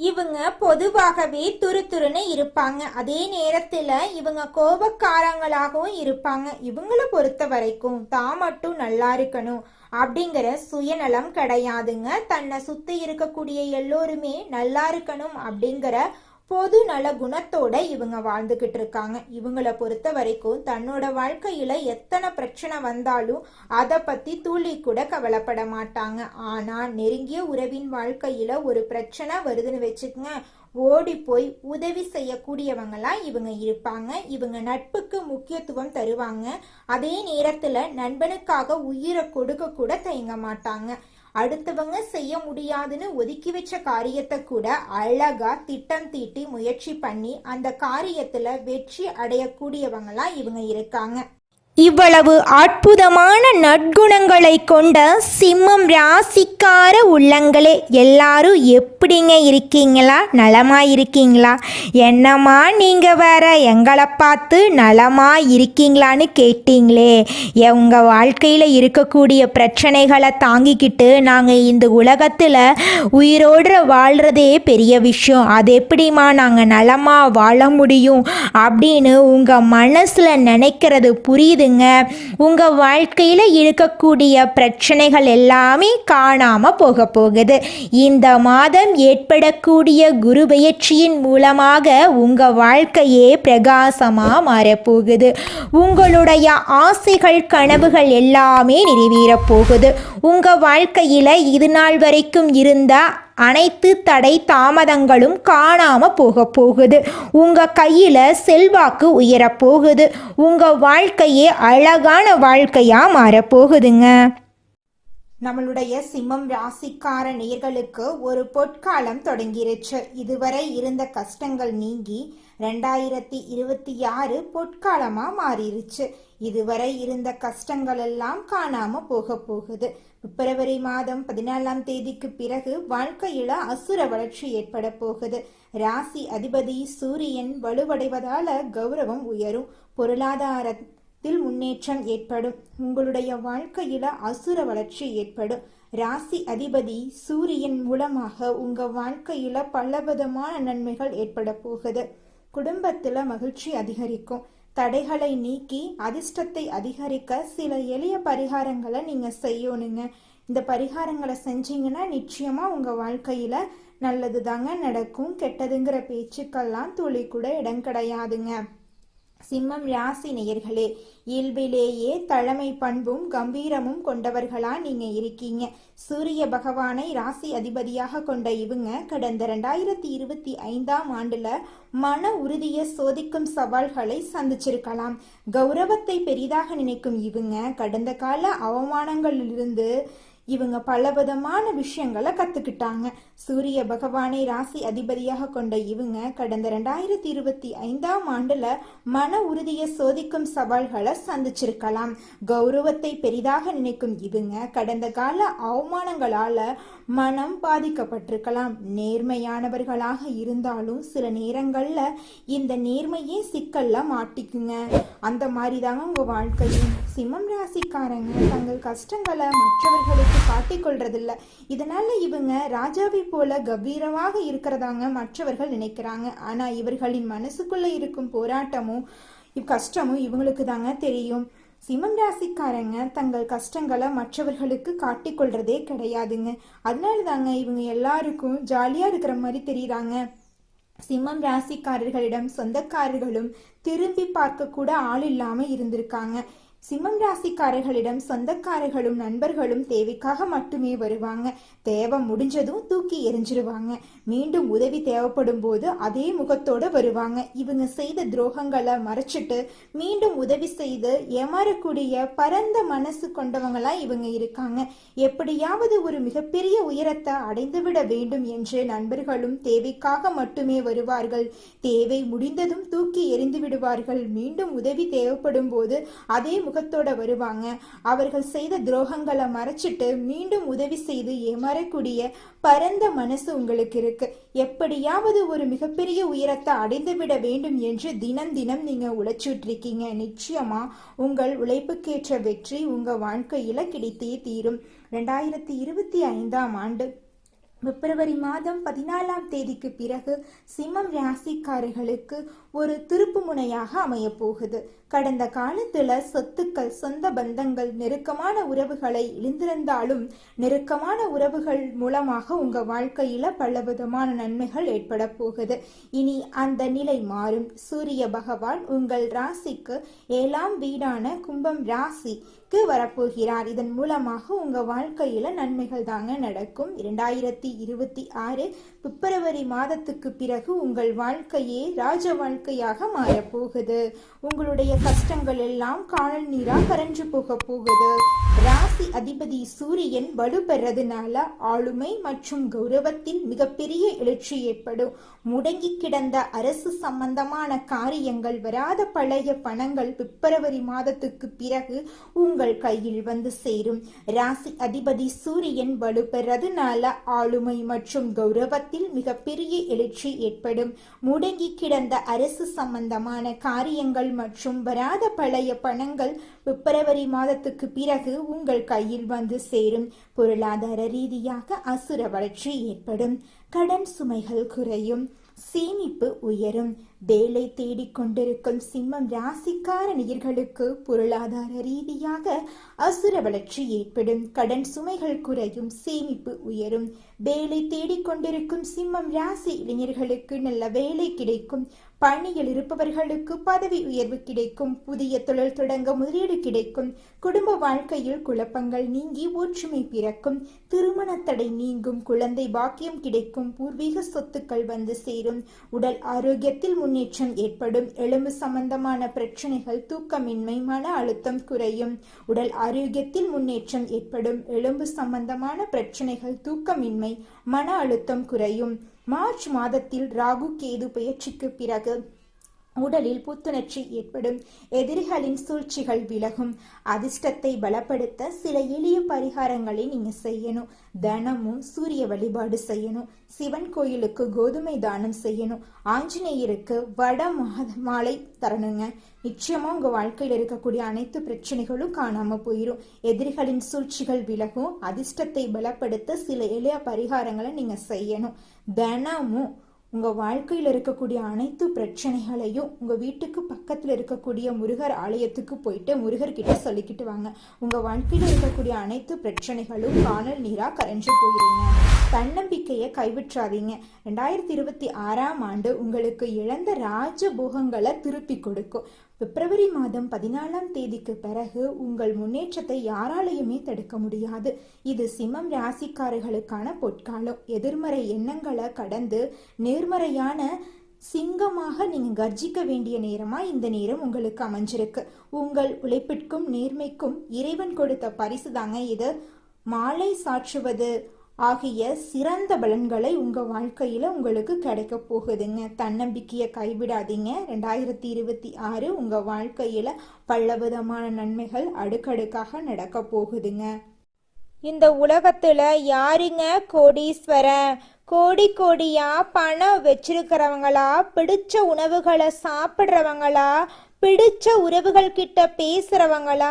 இவங்க பொதுவாகவே துருதுருன்னு இருப்பாங்க. அதே நேரத்துல இவங்க கோபக்காரங்களாகவும் இருப்பாங்க. இவங்கள பொறுத்த வரைக்கும் தான் மட்டும் நல்லா இருக்கணும். அப்படிங்கிற சுயநலம் கிடையாதுங்க. தன்னை சுத்தி இருக்கக்கூடிய எல்லோருமே நல்லா இருக்கணும் அப்படிங்கிற பொது நல குணத்தோட இவங்க வாழ்ந்துகிட்டு இருக்காங்க இவங்கள பொறுத்த வரைக்கும் தன்னோட வாழ்க்கையில எத்தனை பிரச்சனை வந்தாலும் அதை பத்தி துளி கூட கவலைப்பட மாட்டாங்க. ஆனா நெருங்கிய உறவின் வாழ்க்கையில ஒரு பிரச்சனை வருதுன்னு வச்சுக்கோங்க. ஓடி போய் உதவி செய்யக்கூடியவங்களாம் இவங்க இருப்பாங்க. இவங்க நட்புக்கு முக்கியத்துவம் தருவாங்க. அதே நேரத்துல நண்பனுக்காக உயிரை கொடுக்க கூட தயங்க மாட்டாங்க. அடுத்தவங்க செய்ய முடியாதுன்னு ஒதுக்கி வச்ச காரியத்தை கூட அழகா திட்டம் தீட்டி முயற்சி பண்ணி அந்த காரியத்துல வெற்றி அடையக்கூடியவங்களா இவங்க இருக்காங்க. இவ்வளவு அற்புதமான நற்குணங்களை கொண்ட சிம்மம் ராசிக்கார உள்ளங்களே எல்லாரும் எப்படிங்க இருக்கீங்களா? நலமா இருக்கீங்களா? என்னம்மா நீங்க வேற? எங்களை பார்த்து நலமா இருக்கீங்களான்னு கேட்டீங்களே. உங்க வாழ்க்கையில இருக்கக்கூடிய பிரச்சனைகளை தாங்கிக்கிட்டு நாங்க இந்த உலகத்துல உயிரோடு வாழ்றதே பெரிய விஷயம். அது எப்படிம்மா நாங்க நலமா வாழ முடியும் அப்படின்னு உங்க மனசுல நினைக்கிறது புரியுது புரியுதுங்க உங்கள் வாழ்க்கையில் இருக்கக்கூடிய பிரச்சனைகள் எல்லாமே காணாமல் போக போகுது. இந்த மாதம் ஏற்படக்கூடிய குரு பயிற்சியின் மூலமாக உங்கள் வாழ்க்கையே பிரகாசமாக மாறப்போகுது உங்களுடைய ஆசைகள் கனவுகள் எல்லாமே நிறைவேறப் போகுது. உங்கள் வாழ்க்கையில் இது நாள் வரைக்கும் இருந்த அனைத்து தடை தாமதங்களும் காணாம போக போகுது. உங்க கையில செல்வாக்கு உயரப் போகுது. உங்க வாழ்க்கையே அழகான வாழ்க்கையா மாறப்போகுதுங்க நம்மளுடைய சிம்மம் ராசிக்கார நேர்களுக்கு ஒரு பொற்காலம் தொடங்கிருச்சு. இதுவரை இருந்த கஷ்டங்கள் நீங்கி ரெண்டாயிரத்தி இருபத்தி ஆறு பொற்காலமாக மாறிடுச்சு இதுவரை இருந்த கஷ்டங்கள் எல்லாம் காணாம போக போகுது. பிப்ரவரி மாதம் பதினாலாம் தேதிக்கு பிறகு வாழ்க்கையில அசுர வளர்ச்சி ஏற்பட போகுது. ராசி அதிபதி சூரியன் வலுவடைவதால கௌரவம் உயரும். பொருளாதாரத்தில் முன்னேற்றம் ஏற்படும். உங்களுடைய வாழ்க்கையில அசுர வளர்ச்சி ஏற்படும். ராசி அதிபதி சூரியன் மூலமாக உங்க வாழ்க்கையில பலவிதமான நன்மைகள் ஏற்பட போகுது. குடும்பத்துல மகிழ்ச்சி அதிகரிக்கும். தடைகளை நீக்கி அதிர்ஷ்டத்தை அதிகரிக்க சில எளிய பரிகாரங்களை நீங்கள் செய்யணுங்க. இந்த பரிகாரங்களை செஞ்சீங்கன்னா நிச்சயமாக உங்கள் வாழ்க்கையில் நல்லது தாங்க நடக்கும். கெட்டதுங்கிற பேச்சுக்கெல்லாம் துளி கூட இடம் கிடையாதுங்க. சிம்மம் ராசி நேயர்களே இயல்பிலேயே தலைமை பண்பும் கம்பீரமும் கொண்டவர்களா நீங்க இருக்கீங்க. சூரிய பகவானை ராசி அதிபதியாக கொண்ட இவங்க கடந்த ரெண்டாயிரத்தி இருபத்தி ஐந்தாம் ஆண்டுல மன உறுதியை சோதிக்கும் சவால்களை சந்திச்சிருக்கலாம். கௌரவத்தை பெரிதாக நினைக்கும் இவங்க கடந்த கால அவமானங்களிலிருந்து இவங்க பலவிதமான விஷயங்களை கத்துக்கிட்டாங்க. சூரிய பகவானை ராசி அதிபதியாக கொண்ட இவங்க கடந்த ரெண்டாயிரத்தி இருபத்தி ஐந்தாம் ஆண்டுல மன உறுதியை சோதிக்கும் சவால்களை சந்திச்சிருக்கலாம். கௌரவத்தை பெரிதாக நினைக்கும் இவங்க கடந்த கால அவமானங்களால மனம் பாதிக்கப்பட்டிருக்கலாம். நேர்மையானவர்களாக இருந்தாலும் சில நேரங்கள்ல இந்த நேர்மையே சிக்கல்ல மாட்டிக்குங்க. அந்த மாதிரி தாங்க உங்க வாழ்க்கையும். சிம்மம் ராசிக்காரங்க தங்கள் கஷ்டங்களை மற்றவர்களுக்கு காட்டிக்கொள்றதில்ல இதனால இவங்க ராஜாவை போல கம்பீரமாக இருக்கிறதாங்க மற்றவர்கள் நினைக்கிறாங்க. ஆனா இவர்களின் மனசுக்குள்ள இருக்கும் போராட்டமும் கஷ்டமும் இவங்களுக்கு தாங்க தெரியும். சிம்மம் ராசிக்காரங்க தங்கள் கஷ்டங்களை மற்றவர்களுக்கு காட்டிக்கொள்றதே கிடையாதுங்க. அதனால தாங்க இவங்க எல்லாருக்கும் ஜாலியா இருக்கிற மாதிரி தெரியுறாங்க. சிம்மம் ராசிக்காரர்களிடம் சொந்தக்காரர்களும் திரும்பி பார்க்க கூட ஆள் இல்லாம இருந்திருக்காங்க. சிம்மம் ராசிக்காரர்களிடம் சொந்தக்காரர்களும் நண்பர்களும் தேவைக்காக மட்டுமே வருவாங்க. தேவை முடிஞ்சதும் தூக்கி எரிஞ்சிருவாங்க மீண்டும் உதவி தேவைப்படும் போது அதே முகத்தோட வருவாங்க. இவங்க செய்த துரோகங்களை மறைச்சிட்டு மீண்டும் உதவி செய்து ஏமாறக்கூடிய பரந்த மனசு கொண்டவங்களா இவங்க இருக்காங்க. எப்படியாவது ஒரு மிகப்பெரிய உயரத்தை அடைந்துவிட வேண்டும் என்று நண்பர்களும் தேவைக்காக மட்டுமே வருவார்கள். தேவை முடிந்ததும் தூக்கி எரிந்து விடுவார்கள் மீண்டும் உதவி தேவைப்படும் போது அதே முகத்தோட வருவாங்க. அவர்கள் செய்த துரோகங்களை மறைச்சிட்டு மீண்டும் உதவி செய்து ஏமாறக்கூடிய பரந்த மனசு உங்களுக்கு இருக்கு. எப்படியாவது ஒரு மிகப்பெரிய உயரத்தை அடைந்துவிட வேண்டும் என்று தினம் தினம் நீங்க உழைச்சிட்டு இருக்கீங்க நிச்சயமா உங்கள் உழைப்புக்கேற்ற வெற்றி உங்க வாழ்க்கையில கிடைத்தே தீரும். ரெண்டாயிரத்தி இருபத்தி ஐந்தாம் ஆண்டு பிப்ரவரி மாதம் பதினாலாம் தேதிக்கு பிறகு சிம்மம் ராசிக்காரர்களுக்கு ஒரு திருப்பு முனையாக அமையப் போகுது கடந்த காலத்துல சொத்துக்கள் சொந்த பந்தங்கள் நெருக்கமான உறவுகளை இழந்திருந்தாலும் நெருக்கமான உறவுகள் மூலமாக உங்க வாழ்க்கையில பலவிதமான நன்மைகள் ஏற்பட போகுது. இனி அந்த நிலை மாறும். சூரிய பகவான் உங்கள் ராசிக்கு ஏழாம் வீடான கும்பம் ராசி ராசிக்கு வரப்போகிறார். இதன் மூலமாக உங்க வாழ்க்கையில நன்மைகள் தாங்க நடக்கும். இரண்டாயிரத்தி இருபத்தி ஆறு பிப்ரவரி மாதத்துக்கு பிறகு உங்கள் வாழ்க்கையே ராஜ வாழ்க்கையாக மாறப்போகுது. உங்களுடைய கஷ்டங்கள் எல்லாம் காணல் நீரா கரைஞ்சு போக போகுது. ராசி அதிபதி சூரியன் வலுப்பெறதுனால ஆளுமை மற்றும் கௌரவத்தில் மிகப்பெரிய எழுச்சி ஏற்படும். முடங்கி கிடந்த அரசு சம்பந்தமான காரியங்கள் வராத பழைய பணங்கள் பிப்ரவரி மாதத்துக்கு பிறகு உங்கள் கையில் வந்து சேரும். ராசி அதிபதி சூரியன் வலுப்பெறதுனால ஆளுமை மற்றும் கௌரவத்தில் மிகப்பெரிய எழுச்சி ஏற்படும். முடங்கி கிடந்த அரசு சம்பந்தமான காரியங்கள் மற்றும் வராத பழைய பணங்கள் பிப்ரவரி மாதத்துக்கு பிறகு உங்கள் கையில் வந்து சேரும் பொருளாதார ரீதியாக அசுர வளர்ச்சி ஏற்படும். கடன் சுமைகள் குறையும். சேமிப்பு உயரும். வேலை தேடிக்கொண்டிருக்கும் சிம்மம் ராசிக்கார நேயர்களுக்கு பொருளாதார ரீதியாக அசுர வளர்ச்சி ஏற்படும். கடன் சுமைகள் குறையும் சேமிப்பு உயரும். வேலை தேடிக்கொண்டிருக்கும் சிம்மம் ராசி இளைஞர்களுக்கு நல்ல வேலை கிடைக்கும். பணியில் இருப்பவர்களுக்கு பதவி உயர்வு கிடைக்கும். புதிய தொழில் தொடங்க முதலீடு கிடைக்கும். குடும்ப வாழ்க்கையில் குழப்பங்கள் நீங்கி ஒற்றுமை பிறக்கும். திருமண தடை நீங்கும். குழந்தை பாக்கியம் கிடைக்கும். பூர்வீக சொத்துக்கள் வந்து சேரும். உடல் ஆரோக்கியத்தில் முன்னேற்றம் ஏற்படும். எலும்பு சம்பந்தமான பிரச்சனைகள் தூக்கமின்மை மன அழுத்தம் குறையும். உடல் ஆரோக்கியத்தில் முன்னேற்றம் ஏற்படும். எலும்பு சம்பந்தமான பிரச்சனைகள் தூக்கமின்மை மன அழுத்தம் குறையும். மார்ச் மாதத்தில் ராகு கேது பயிற்சிக்கு பிறகு உடலில் புத்துணர்ச்சி ஏற்படும். எதிரிகளின் சூழ்ச்சிகள் விலகும். அதிர்ஷ்டத்தை பலப்படுத்த சில எளிய பரிகாரங்களை நீங்க செய்யணும். தினமும் சூரிய வழிபாடு செய்யணும். சிவன் கோயிலுக்கு கோதுமை தானம் செய்யணும். ஆஞ்சநேயருக்கு வட மாலை தரணுங்க. நிச்சயமா உங்க வாழ்க்கையில் இருக்கக்கூடிய அனைத்து பிரச்சனைகளும் காணாம போயிடும் எதிரிகளின் சூழ்ச்சிகள் விலகும். அதிர்ஷ்டத்தை பலப்படுத்த சில எளிய பரிகாரங்களை நீங்க செய்யணும். தினமும் உங்க வாழ்க்கையில் இருக்கக்கூடிய அனைத்து பிரச்சனைகளையும் உங்க வீட்டுக்கு பக்கத்துல இருக்கக்கூடிய முருகர் ஆலயத்துக்கு போயிட்டு முருகர்கிட்ட சொல்லிக்கிட்டு வாங்க. உங்க வாழ்க்கையில் இருக்கக்கூடிய அனைத்து பிரச்சனைகளும் காணல் நீரா கரைஞ்சு போயிருங்க. தன்னம்பிக்கையை கைவிட்றாதீங்க ரெண்டாயிரத்தி இருபத்தி ஆறாம் ஆண்டு உங்களுக்கு இழந்த ராஜபோகங்களை திருப்பி கொடுக்கும். பிப்ரவரி மாதம் பதினாலாம் தேதிக்கு பிறகு உங்கள் முன்னேற்றத்தை யாராலையுமே தடுக்க முடியாது. இது சிம்மம் ராசிக்காரர்களுக்கான பொற்காலம். எதிர்மறை எண்ணங்களை கடந்து நேர்மறையான சிங்கமாக நீங்கள் கர்ஜிக்க வேண்டிய நேரமா? இந்த நேரம் உங்களுக்கு அமைஞ்சிருக்கு. உங்கள் உழைப்பிற்கும் நேர்மைக்கும் இறைவன் கொடுத்த பரிசு தாங்க இது. மாலை சாற்றுவது ஆகிய சிறந்த பலன்களை உங்கள் வாழ்க்கையில் உங்களுக்கு கிடைக்க போகுதுங்க. தன்னம்பிக்கையை கைவிடாதீங்க. ரெண்டாயிரத்தி இருபத்தி ஆறு உங்கள் வாழ்க்கையில் பலவிதமான நன்மைகள் அடுக்கடுக்காக நடக்க போகுதுங்க. இந்த உலகத்தில் யாருங்க கோடீஸ்வரன்? கோடி கோடியா பணம் வச்சிருக்கிறவங்களா? பிடிச்ச உணவுகளை சாப்பிட்றவங்களா? பிடிச்ச உறவுகள் கிட்ட பேசுறவங்களா?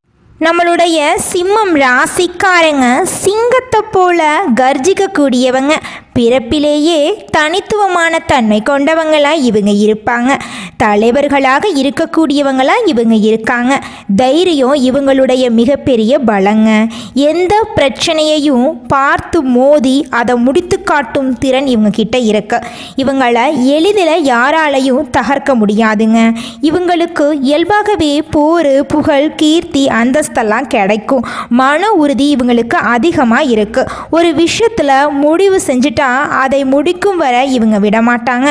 நம்மளுடைய சிம்மம் ராசிக்காரங்க சிங்கத்தை போல கர்ஜிக்கக்கூடியவங்க. பிறப்பிலேயே தனித்துவமான தன்மை கொண்டவங்களாக இவங்க இருப்பாங்க. தலைவர்களாக இருக்கக்கூடியவங்களாக இவங்க இருக்காங்க. தைரியம் இவங்களுடைய மிகப்பெரிய பலங்க. எந்த பிரச்சனையையும் பார்த்து மோதி அதை முடித்து காட்டும் திறன் இவங்க கிட்ட இருக்கு. இவங்களை எளிதில் யாராலையும் தகர்க்க முடியாதுங்க. இவங்களுக்கு இயல்பாகவே போர் புகழ் கீர்த்தி அந்தஸ்தெல்லாம் கிடைக்கும். மன உறுதி இவங்களுக்கு அதிகமாக இருக்குது ஒரு விஷயத்தில் முடிவு செஞ்சுட்டு அதை முடிக்கும் வரை இவங்க விடமாட்டாங்க.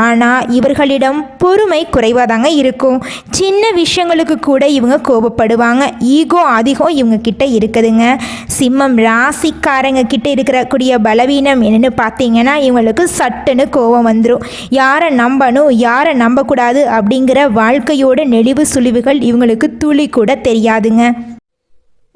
ஆனால் இவர்களிடம் பொறுமை குறைவாதாங்க இருக்கும். சின்ன விஷயங்களுக்கு கூட இவங்க கோபப்படுவாங்க. ஈகோ அதிகம் இவங்க கிட்ட இருக்குதுங்க. சிம்மம் ராசிக்காரங்க கிட்ட இருக்கக்கூடிய பலவீனம் என்னென்னு பார்த்தீங்கன்னா இவங்களுக்கு சட்டுன்னு கோபம் வந்துடும் யாரை நம்பணும் யாரை நம்பக்கூடாது அப்படிங்கிற வாழ்க்கையோட நெளிவு சுழிவுகள் இவங்களுக்கு துளி கூட தெரியாதுங்க.